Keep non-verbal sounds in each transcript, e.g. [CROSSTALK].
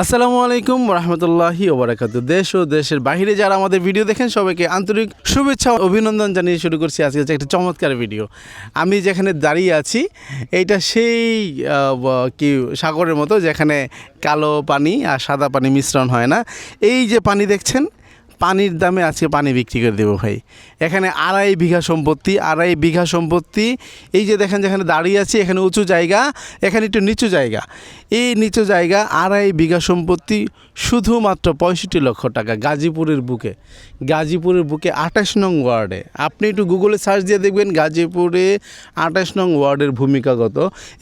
আসসালামু আলাইকুম রহমতুল্লাহি ওবরাকাত দেশ ও দেশের বাহিরে যারা আমাদের ভিডিও দেখেন, সবাইকে আন্তরিক শুভেচ্ছা অভিনন্দন জানিয়ে শুরু করছি আজকে একটা চমৎকার ভিডিও। আমি যেখানে দাঁড়িয়ে আছি, এইটা সেই কি সাগরের মতো যেখানে কালো পানি আর সাদা পানি মিশ্রণ হয় না। এই যে পানি দেখছেন পানির দামে আজকে পানি বিক্রি করে দেবো ভাই। এখানে আড়াই বিঘা সম্পত্তি, আড়াই বিঘা সম্পত্তি। এই যে দেখেন যেখানে দাঁড়িয়ে আছি, এখানে উঁচু জায়গা, এখানে একটু নিচু জায়গা। এই নিচু জায়গা, আড়াই বিঘা সম্পত্তি শুধুমাত্র পঁয়ষট্টি লক্ষ টাকা গাজীপুরের বুকে। গাজীপুরের বুকে আঠাশ নং ওয়ার্ডে। আপনি একটু গুগলে সার্চ দিয়ে দেখবেন গাজীপুরে আঠাশ নং ওয়ার্ডের ভূমিকাগত।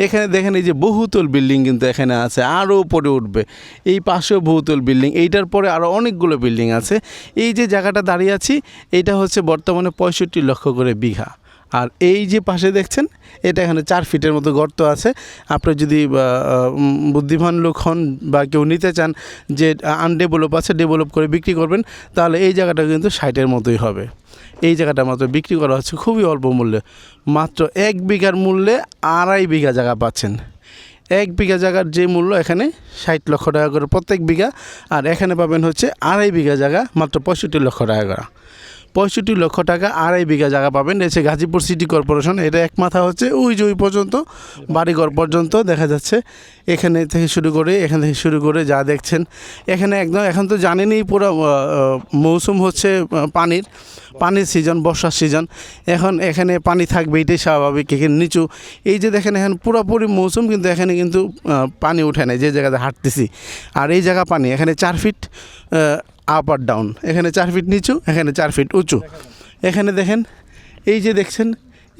এখানে দেখেন এই যে বহুতল বিল্ডিং কিন্তু এখানে আছে, আরও উপরে উঠবে। এই পাশেও বহুতল বিল্ডিং, এইটার পরে আরও অনেকগুলো বিল্ডিং আছে। এই যে জায়গাটা দাঁড়িয়ে আছি এটা হচ্ছে বর্তমানে পঁয়ষট্টি লক্ষ করে বিঘা। আর এই যে পাশে দেখছেন, এটা এখানে চার ফিটের মতো গর্ত আছে। আপনি যদি বুদ্ধিমান লোক হন বা কেউ নিতে চান যে আনডেভেলপ আছে ডেভেলপ করে বিক্রি করবেন, তাহলে এই জায়গাটা কিন্তু ষাটের মতোই হবে। এই জায়গাটা মাত্র বিক্রি করা হচ্ছে খুবই অল্প মূল্যে। মাত্র এক বিঘার মূল্যে আড়াই বিঘা জায়গা পাচ্ছেন। এক বিঘা জায়গার যে মূল্য এখানে ষাট লক্ষ টাকা করে প্রত্যেক বিঘা, আর এখানে পাবেন হচ্ছে আড়াই বিঘা জায়গা, মাত্র পঁয়ষট্টি লক্ষ টাকা করে। পঁয়ষট্টি লক্ষ টাকা আড়াই বিঘা জায়গা পাবেন। এসে গাজীপুর সিটি কর্পোরেশন, এটা এক মাথা হচ্ছে ওই যে ওই পর্যন্ত, বাড়িঘর পর্যন্ত দেখা যাচ্ছে। এখানে থেকে শুরু করে, এখান থেকে শুরু করে যা দেখছেন, এখানে একদম, এখন তো জানেনই পুরো মৌসুম হচ্ছে পানির পানির সিজন বর্ষার সিজন এখন এখানে পানি থাকবে, এটাই স্বাভাবিক, এখানে নিচু। এই যে দেখেন, এখন পুরোপুরি মৌসুম কিন্তু এখানে কিন্তু পানি উঠে না যে জায়গাতে হাঁটতেছি। আর এই জায়গা পানি, এখানে চার ফিট আপ আর ডাউন এখানে চার ফিট নিচু, এখানে চার ফিট উঁচু। এখানে দেখেন, এই যে দেখছেন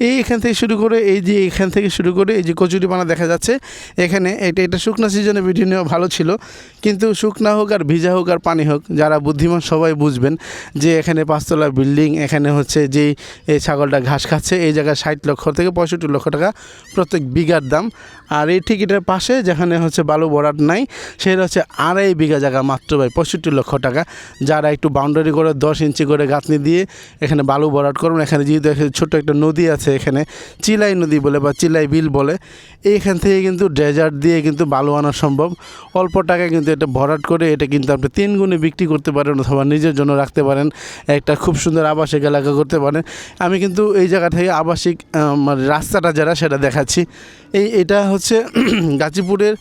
এই এখান থেকে শুরু করে, এই যে এখান থেকে শুরু করে, এই যে কচুরিপানা দেখা যাচ্ছে, এখানে এটা এটা শুকনো সিজনে ভিডিও নেওয়া ভালো ছিল। কিন্তু শুকনা হোক আর ভিজা হোক আর পানি হোক, যারা বুদ্ধিমান সবাই বুঝবেন যে এখানে পাঁচতলা বিল্ডিং, এখানে হচ্ছে যে এই ছাগলটা ঘাস খাচ্ছে, এই জায়গায় ষাট লক্ষ থেকে পঁয়ষট্টি লক্ষ টাকা প্রত্যেক বিঘার দাম। আর এই টিকিটের পাশে, যেখানে হচ্ছে বালু বরাট নাই, সেটা হচ্ছে আড়াই বিঘা জায়গা মাত্র ভাই, পঁয়ষট্টি লক্ষ টাকা। যারা একটু বাউন্ডারি করে দশ ইঞ্চি করে গাঁথনি দিয়ে এখানে বালু ভরাট করবেন, এখানে যেহেতু ছোট্ট একটা নদী আছে এখানে চিলাই নদী বলে বা চিলাই বিল বলে। এইখান থেকে কিন্তু ডেজার্ট দিয়ে কিন্তু বালু আনা সম্ভব। অল্প টাকায় কিন্তু এটা ভরাট করে এটা কিন্তু আপনি তিন গুণে বিক্রি করতে পারেন অথবা নিজের জন্য রাখতে পারেন। একটা খুব সুন্দর আবাসিক এলাকা করতে পারেন। আমি কিন্তু এই জায়গা থেকে আবাসিক মানে রাস্তাটা যারা সেটা দেখাচ্ছি। এই এটা হচ্ছে [CLEARS THROAT] গাজীপুরের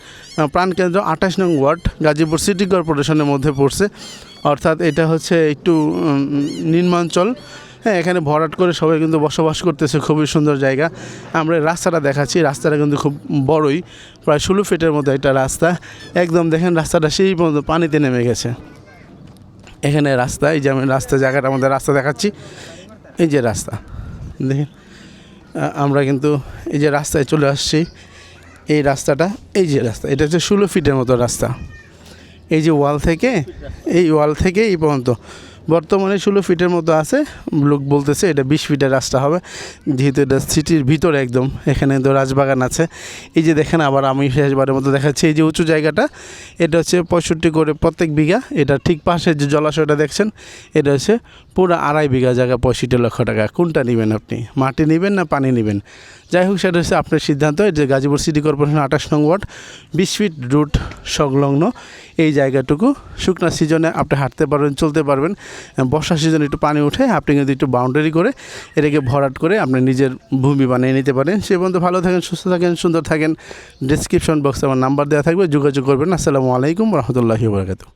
প্রাণকেন্দ্র আঠাশ নং ওয়ার্ড গাজীপুর সিটি কর্পোরেশনের মধ্যে পড়ছে। অর্থাৎ এটা হচ্ছে একটু উম, নিম্নাঞ্চল। হ্যাঁ এখানে ভরাট করে সবাই কিন্তু বসবাস করতেছে, খুবই সুন্দর জায়গা। আমরা রাস্তাটা দেখাচ্ছি, রাস্তাটা কিন্তু খুব বড়ই, প্রায় ষোলো ফিটের মতো একটা রাস্তা। একদম দেখেন রাস্তাটা সেই পর্যন্ত পানিতে নেমে গেছে। এখানে রাস্তা, এই যে আমি রাস্তা জায়গাটা, আমাদের রাস্তা দেখাচ্ছি। এই যে রাস্তা, দেখেন আমরা কিন্তু এই যে রাস্তায় চলে আসছি। এই রাস্তাটা, এই যে রাস্তা, এটা হচ্ছে ষোলো ফিটের মতো রাস্তা। এই যে ওয়াল থেকে, এই ওয়াল থেকে এই পর্যন্ত। বর্তমানে ষোলো ফিটের মতো আছে। লোক বলতেছে এটা বিশ ফিটের রাস্তা হবে। যেহেতু এটা সিটির ভিতরে একদম, এখানে তো রাজবাগান আছে। এই যে দেখেন, আবার আমি শেষবারের মতো দেখাচ্ছি এই যে উঁচু জায়গাটা। এটা হচ্ছে পঁয়ষট্টি করে প্রত্যেক বিঘা। এটা ঠিক পাশে যে জলাশয়টা দেখছেন, এটা হচ্ছে পুরো আড়াই বিঘা জায়গা, পঁয়ষট্টি লক্ষ টাকা। কোনটা নেবেন আপনি? মাটি নেবেন না পানি নেবেন? যাই হোক, সেটা হচ্ছে আপনার সিদ্ধান্ত। যে গাজীপুর সিটি কর্পোরেশন আঠাশ নং ওয়ার্ড, বিশ ফিট রুট সংলগ্ন। এই জায়গাটুকু। শুকনা সিজনে আপনি হাঁটতে পারবেন, চলতে পারবেন। বর্ষা সিজনে একটু পানি উঠে আপনি কিন্তু একটু বাউন্ডারি করে এটাকে ভরাট করে আপনি নিজের ভূমি বানিয়ে নিতে পারেন। সে পর্যন্ত ভালো থাকেন, সুস্থ থাকেন, সুন্দর থাকেন। ডিসক্রিপশন বক্সে আমার নাম্বার দেওয়া থাকবে, যোগাযোগ করবেন। আসসালামু আলাইকুম রহমতুল্লাহি বরকাতু